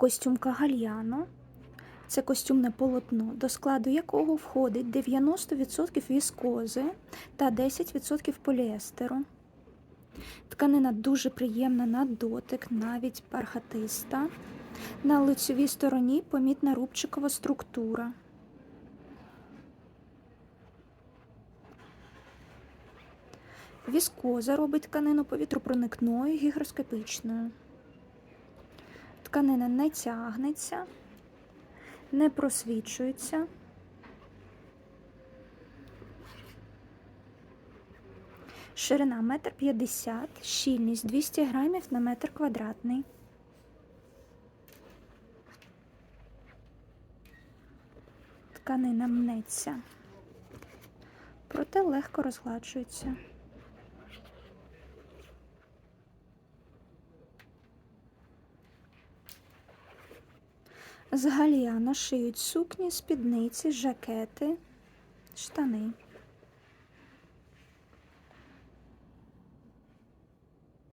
Костюмка гальяно. Це костюмне полотно, до складу якого входить 90% віскози та 10% поліестеру. Тканина дуже приємна на дотик, навіть бархатиста. На лицевій стороні помітна рубчикова структура. Віскоза робить тканину повітропроникною гігроскопічною. Тканина не тягнеться, не просвічується. Ширина 1,50 м, щільність 200 грамів на метр квадратний. Тканина мнеться, проте легко розгладжується. З гальяна шиють сукні, спідниці, жакети, штани.